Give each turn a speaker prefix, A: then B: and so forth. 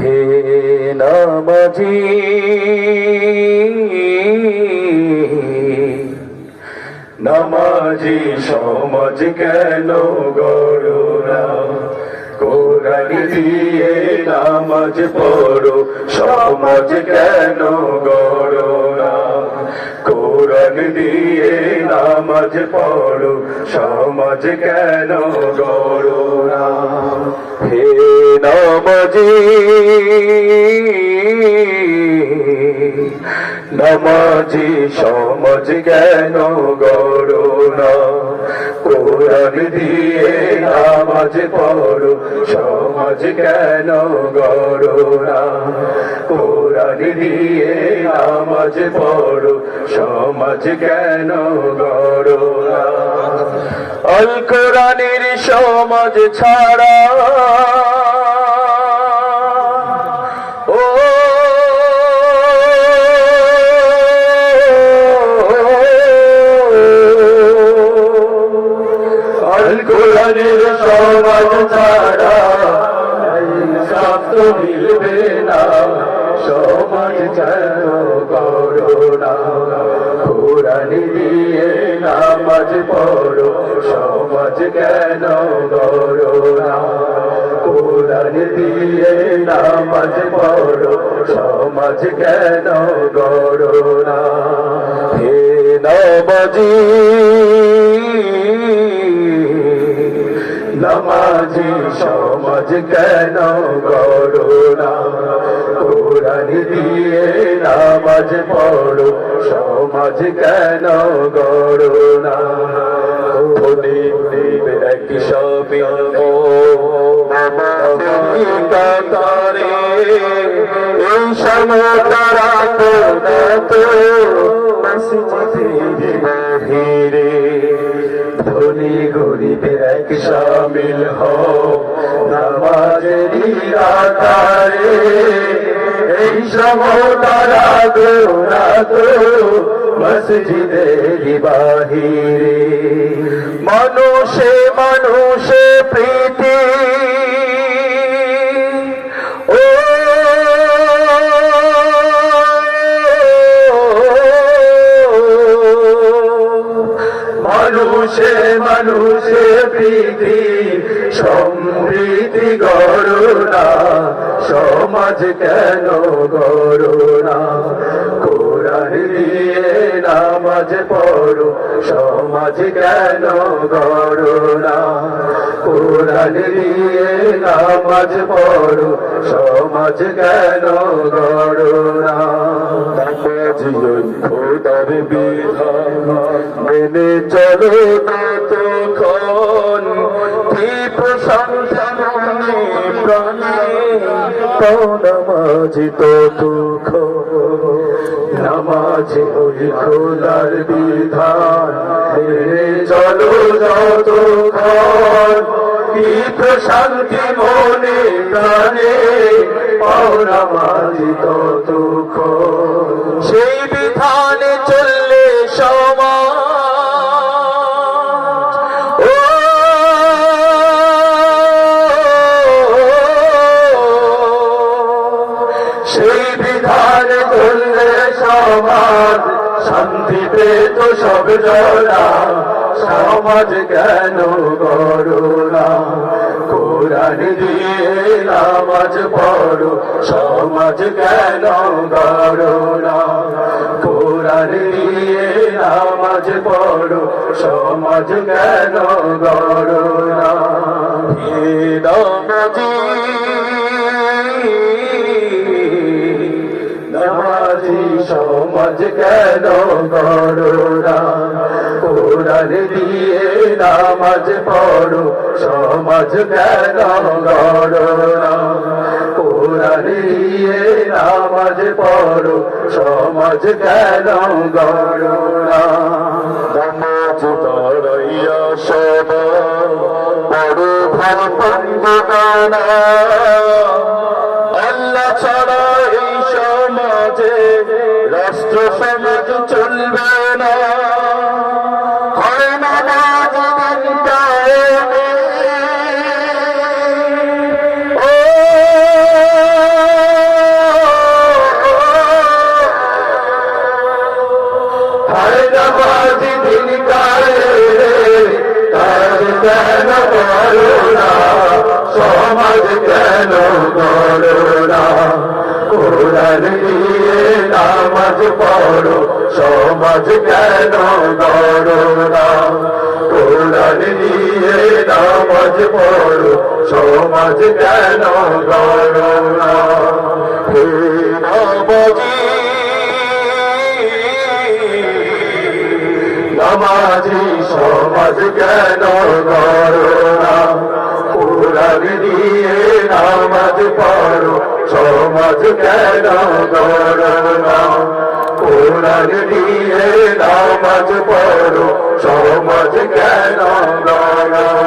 A: হে নামাজি নামাজি সমাজ কেন গড়রা? কোরআন দিয়ে নামাজ পড়ো সমাজ কেন গড়রা? কোরআন দিয়ে নামাজ পড়ো সমাজ কেন গড়রা হে নামাজি নামাজি সমাজ কেন গড়না কোরআন দিয়ে নামাজ পড়ো সমাজ কেন গড়না কোরআন দিয়ে পড়ো সমাজ কেন গড়না অল কোরআনের সমাজ ছাড়া কোরআনের সমাজ ছাড়া মিলবে না সমাজ কেন করোনা কোরআন নামাজ পড়ো সমাজ কেন করোনা কোরআন দিয়ে নামাজ পড়ো সমাজ কেন করোনা হে নবজি নামাজি সমাজ কেন করোনা কোরআন দিয়ে নামাজ পড়ো সমাজ কেন এক ও কাতারে এই সমতারা তো মসজিদে বাহিরে ধনী গরিবের এক শামিল হও। নামাজেরই আধারে এই সমতারা গোরা তো মসজিদের বাহিরে মানুষে মানুষে প্রীতি সমৃদ্ধি গরুণা সমাজ কেন গরুণা কোরআন দিয়ে নামাজ পড়ো, সমাজ কেন গরুণা কোরআন দিয়ে নামাজ পড়ো, সমাজ কেন গরুণা খোদার বিধান মেনে চলো তখন মনে প্রাণে নামাজ তো দুঃখ। নামাজ ওই খোলার বিধান। চলো যতক্ষণ কি প্রশান্তি মনে প্রাণে। পাও নামাজ শান্তি পেত সব জনা সমাজ কেন করোনা কোরআন দিয়ে নামাজ পড়ো, সমাজ কেন করোনা কোরআন দিয়ে নামাজ পড়ো, সমাজ কেন করোনা হে নামাজি সমাজ কেন করোনা দিয়ে নামাজ পড়ো সমাজ কেন করোনা দিয়ে নামাজ পড়ো সমাজ কেন করোনা নামাজ পড়াইয়া সবা পড়ো ভাই পঞ্জগানা পড়ো সমাজ কেন গড়ো না? কোরআন নিয়ে নামাজ পড়ো সমাজ কেন গড়ো না? হে নামাজি নামাজি, সমাজ কেন করোনা কোরআন দিয়ে নামাজ পড়ো সমাজ কেন করোনা কোরআন দিয়ে নামাজ পড়ো সমাজ কেন করোনা